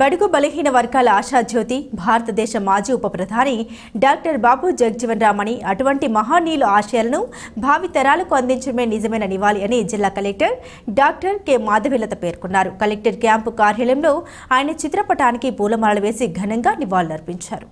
బడుగు బలహీన వర్గాల ఆశాజ్యోతి భారతదేశ మాజీ ఉప ప్రధాని డాక్టర్ బాబు జగజ్జీవన్ రామని అటువంటి మహానీయుల ఆశయాలను భావితరాలకు అందించడమే నిజమైన నివాళి అని జిల్లా కలెక్టర్ డాక్టర్ కె. మాధవిలత పేర్కొన్నారు. కలెక్టర్ క్యాంపు కార్యాలయంలో ఆయన చిత్రపటానికి పూలమాలలు వేసి ఘనంగా నివాళులర్పించారు.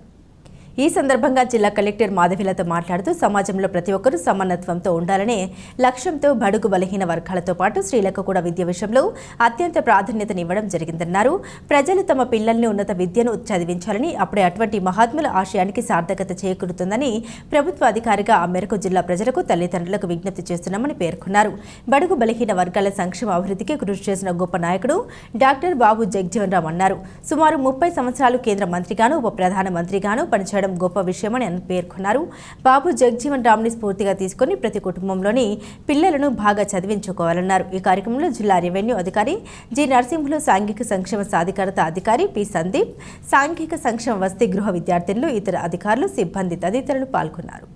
ఈ సందర్భంగా జిల్లా కలెక్టర్ మాధవిలతో మాట్లాడుతూ సమాజంలో ప్రతి ఒక్కరూ సమానత్వంతో ఉండాలనే లక్ష్యంతో బడుగు బలహీన వర్గాలతో పాటు స్త్రీలకు కూడా విద్య విషయంలో అత్యంత ప్రాధాన్యతనివ్వడం జరిగిందన్నారు. ప్రజలు తమ పిల్లల్ని ఉన్నత విద్యను చదివించాలని అప్పుడే అటువంటి మహాత్ముల ఆశయానికి సార్థకత చేకూరుతుందని ప్రభుత్వ అధికారిగా ఆ మేరకు జిల్లా ప్రజలకు తల్లిదండ్రులకు విజ్ఞప్తి చేస్తున్నామని పేర్కొన్నారు. బడుగు బలహీన వర్గాల సంక్షేమ అభివృద్ధికి కృషి చేసిన గొప్ప నాయకుడు డాక్టర్ బాబు జగజీవన్ రామ్ అన్నారు. సుమారు ముప్పై సంవత్సరాలు కేంద్ర మంత్రిగాను ఉప ప్రధాన మంత్రిగాను పనిచేయడం గొప్ప విషయమని ఆయన పేర్కొన్నారు. బాబు జగజీవన్ రామ్ని స్ఫూర్తిగా తీసుకుని ప్రతి కుటుంబంలోని పిల్లలను బాగా చదివించుకోవాలన్నారు. ఈ కార్యక్రమంలో జిల్లా రెవెన్యూ అధికారి జి నరసింహులు సాంఘిక సంక్షేమ సాధికారత అధికారి పి సందీప్ సాంఘిక సంక్షేమ వసతి గృహ విద్యార్థులు ఇతర అధికారులు సిబ్బంది తదితరులు పాల్గొన్నారు.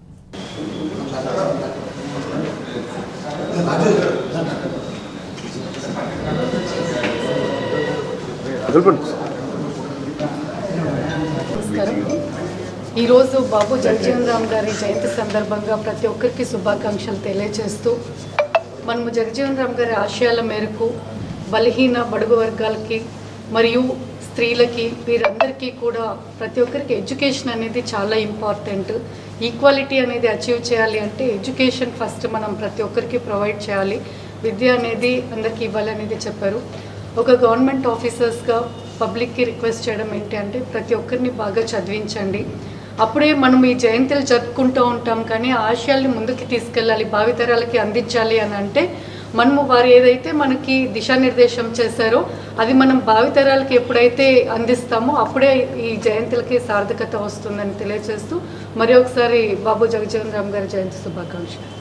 నమస్కారం. ఈరోజు బాబు జగజీవన్ రామ్ గారి జయంతి సందర్భంగా ప్రతి ఒక్కరికి శుభాకాంక్షలు తెలియజేస్తూ మనము జగజీవన్ రామ్ గారి ఆశయాల మేరకు బలహీన బడుగు వర్గాలకి మరియు స్త్రీలకి వీరందరికీ కూడా ప్రతి ఒక్కరికి ఎడ్యుకేషన్ అనేది చాలా ఇంపార్టెంట్. ఈక్వాలిటీ అనేది అచీవ్ చేయాలి అంటే ఎడ్యుకేషన్ ఫస్ట్ మనం ప్రతి ఒక్కరికి ప్రొవైడ్ చేయాలి. విద్య అనేది అందరికీ ఇవ్వాలనేది చెప్పారు. ఒక గవర్నమెంట్ ఆఫీసర్స్గా పబ్లిక్కి రిక్వెస్ట్ చేయడం ఏంటి అంటే ప్రతి ఒక్కరిని బాగా చదివించండి. అప్పుడే మనం ఈ జయంతులు జరుపుకుంటూ ఉంటాం కానీ ఆశయాల్ని ముందుకు తీసుకెళ్ళాలి భావితరాలకి అందించాలి అని అంటే మనము వారు ఏదైతే మనకి దిశానిర్దేశం చేశారో అది మనం భావితరాలకి ఎప్పుడైతే అందిస్తామో అప్పుడే ఈ జయంతులకి సార్థకత వస్తుందని తెలియజేస్తూ మరి ఒకసారి బాబు జగజీవన్ రామ్ గారి జయంతి శుభాకాంక్షలు.